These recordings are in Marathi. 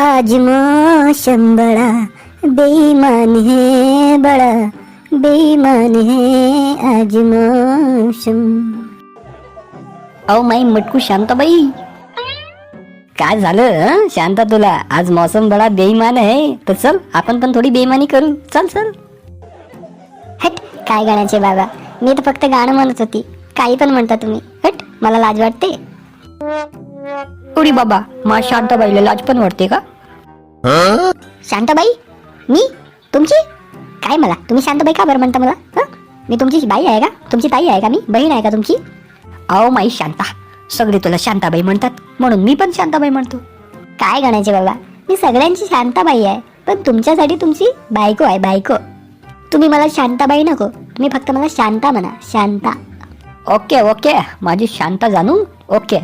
आज मौसम बड़ा बेईमान है बड़ा बेईमान है आज मौसम। अहो माई मटकू शांताबाई। काय झालं हं? शांता तुला आज मौसम बडा बेईमान आहे तर चल आपण पण थोडी बेईमानी करू. चल चल. हट काय गाण्याचे बाबा? मी तर फक्त गाणं म्हणत होती. काही पण म्हणता तुम्ही. हट मला लाज वाटते. उडी बाबा? मा शांताबाईला लाज पण वाटते का? शांताबाई? मी? तुमची? काय मला? तुम्ही शांताबाई का बरं म्हणता मला? हं? मी तुमची बाई आहे का? तुमची ताई आहे का मी? बहीण आहे का तुमची? अहो माई शांता सगळे तुला शांताबाई म्हणतात म्हणून मी पण शांताबाई म्हणतो. काय गणायचे बाबा? मी सगळ्यांची शांताबाई आहे पण तुमच्यासाठी तुमची बायको आहे बायको. तुम्ही मला शांताबाई नको तुम्ही फक्त मला शांता म्हणा शांता. ओके ओके माझी शांता जाणू ओके.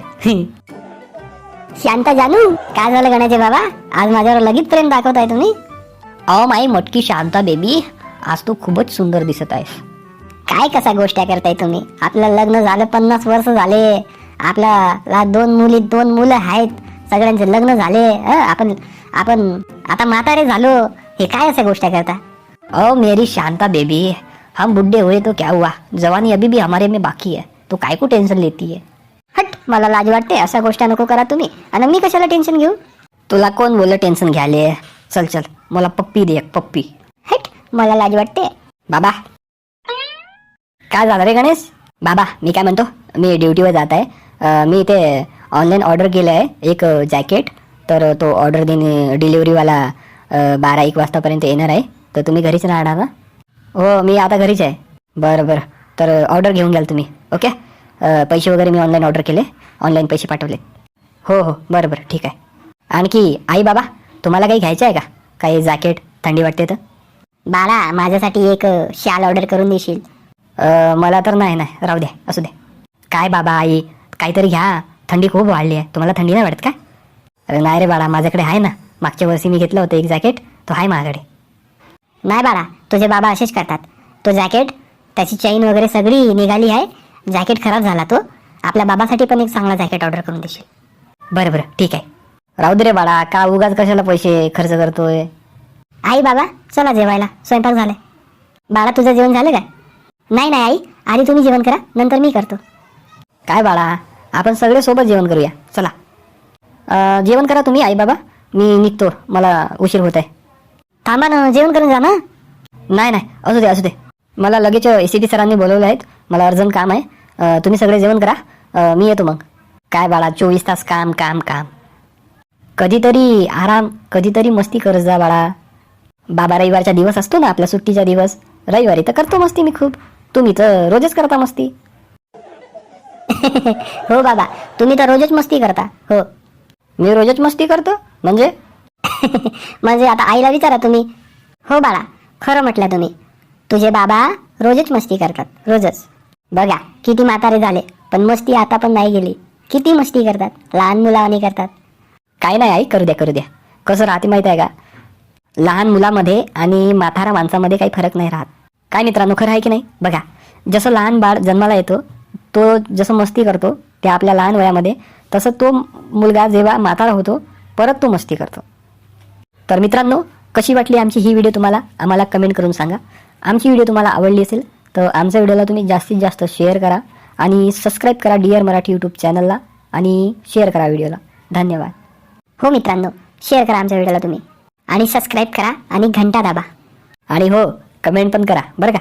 शांता जानू काय झालं गणाचे बाबा? आज माझ्यावर लगेच प्रेम दाखवताय तुम्ही? अहो माई मोटकी शांता बेबी आज तू खूपच सुंदर दिसत आहेस. काय कसा गोष्टी करताय तुम्ही? आपलं लग्न झालं पन्नास वर्ष झाले. आपल्याला दोन मुली दोन मुलं आहेत. सगळ्यांचे लग्न झाले? आपण आपण आता म्हातारे झालो. हे काय अशा गोष्टी करता? ओ मेरी शांता बेबी हम बुढ़े हुए तो क्या हुआ? जवानी अभी भी हमारे में बाकी है. तो काय को टेन्शन लेती है मला लाज वाटते अशा गोष्टी नको करा तुम्ही. आणि मी कशाला टेन्शन घेऊ? तुला कोण बोललं टेन्शन घ्याले चल चल. मला पप्पी दे पप्पी. हट मला लाज वाटते. बाबा. काय झालं रे गणेश? बाबा मी काय म्हणतो? मी ड्युटीवर जात आहे. मी इथे ऑनलाईन ऑर्डर केलं आहे एक जॅकेट तर तो ऑर्डर देणे डिलिव्हरीवाला बारा एक वाजतापर्यंत येणार आहे. तर तुम्ही घरीच राहणार ना? हो मी आता घरीच आहे. बरं बरं. तर ऑर्डर घेऊन घ्याल तुम्ही ओके पैसे वगैरे मी ऑनलाईन ऑर्डर केले. ऑनलाईन पैसे पाठवले. हो हो. बरं बरं. ठीक आहे. आणखी आई बाबा तुम्हाला काही घ्यायचं आहे का? काही जॅकेट थंडी वाटते तर? बाळा माझ्यासाठी एक शाल ऑर्डर करून देशील? मला तर नाही नाही. राहू द्या असू द्या काय बाबा आई? काहीतरी घ्या. थंडी खूप वाढली आहे. तुम्हाला थंडी नाही वाटत का? अरे नाही रे बाळा. माझ्याकडे आहे ना. मागच्या वर्षी मी घेतलं होतं एक जॅकेट तो आहे माझ्याकडे. नाही बाळा. तुझे बाबा असेच करतात. तो जॅकेट त्याची चैन वगैरे सगळी निघाली आहे. जॅकेट खराब झाला तो आपल्या बाबासाठी पण एक चांगला जॅकेट ऑर्डर करून देशील. बरं बरं ठीक आहे. राहू दे रे बाळा का उगाच कशाला पैसे खर्च करतोय? आई बाबा चला जेवायला स्वयंपाक झालाय. बाळा तुझं जेवण झालं काय? नाही नाही आई आधी तुम्ही जेवण करा नंतर मी करतो. काय बाळा आपण सगळे सोबत जेवण करूया चला. अं, जेवण करा तुम्ही आई बाबा मी निघतो मला उशीर होत आहे. थांबा ना जेवण करून जा ना. नाही नाही असू दे असू दे. मला लगेच ए सी टी सरांनी बोलवलं आहेत मला अर्जंट काम आहे. तुम्ही सगळे जेवण करा. मी येतो मग. काय बाळा चोवीस तास काम काम काम. कधीतरी आराम कधीतरी मस्ती करत जा बाळा. बाबा रविवारचा दिवस असतो ना आपल्या सुट्टीचा दिवस. रविवारी तर करतो मस्ती मी खूप. तुम्ही तर रोजच करता मस्ती. हो बाबा तुम्ही तर रोजच मस्ती करता. हो. मी रोजच मस्ती करतो. म्हणजे? म्हणजे आता आईला विचारा तुम्ही. हो बाळा खरं म्हटलं तुम्ही. तुझे बाबा रोजच मस्ती करतात. रोजच. बघा किती म्हातारे झाले पण मस्ती आता पण नाही गेली. किती मस्ती करतात लहान मुलावानी करतात. काय नाही आई करू द्या करू द्या. कसं राहते माहिती आहे का? लहान मुलामध्ये आणि म्हातारा माणसामध्ये काही फरक नाही राहत. काय मित्रांनो खरं आहे की नाही? बघा जसं लहान बाळ जन्माला येतो तो जसं मस्ती करतो त्या आपल्या लहान वयामध्ये तसं तो मुलगा जेव्हा म्हातारा होतो परत तो मस्ती करतो. तर मित्रांनो कशी वाटली आमची ही व्हिडिओ तुम्हाला? आम्हाला कमेंट करून सांगा. आमची व्हिडिओ तुम्हाला आवडली असेल तर आमच्या व्हिडिओला तुम्ही जास्तीत जास्त शेअर करा आणि सबस्क्राईब करा डिअर मराठी यूट्यूब चॅनलला आणि शेअर करा व्हिडिओला. धन्यवाद. हो मित्रांनो शेअर करा आमच्या व्हिडिओला तुम्ही. आणि सबस्क्राईब करा आणि घंटा दाबा. आणि हो कमेंट पण करा बरं का?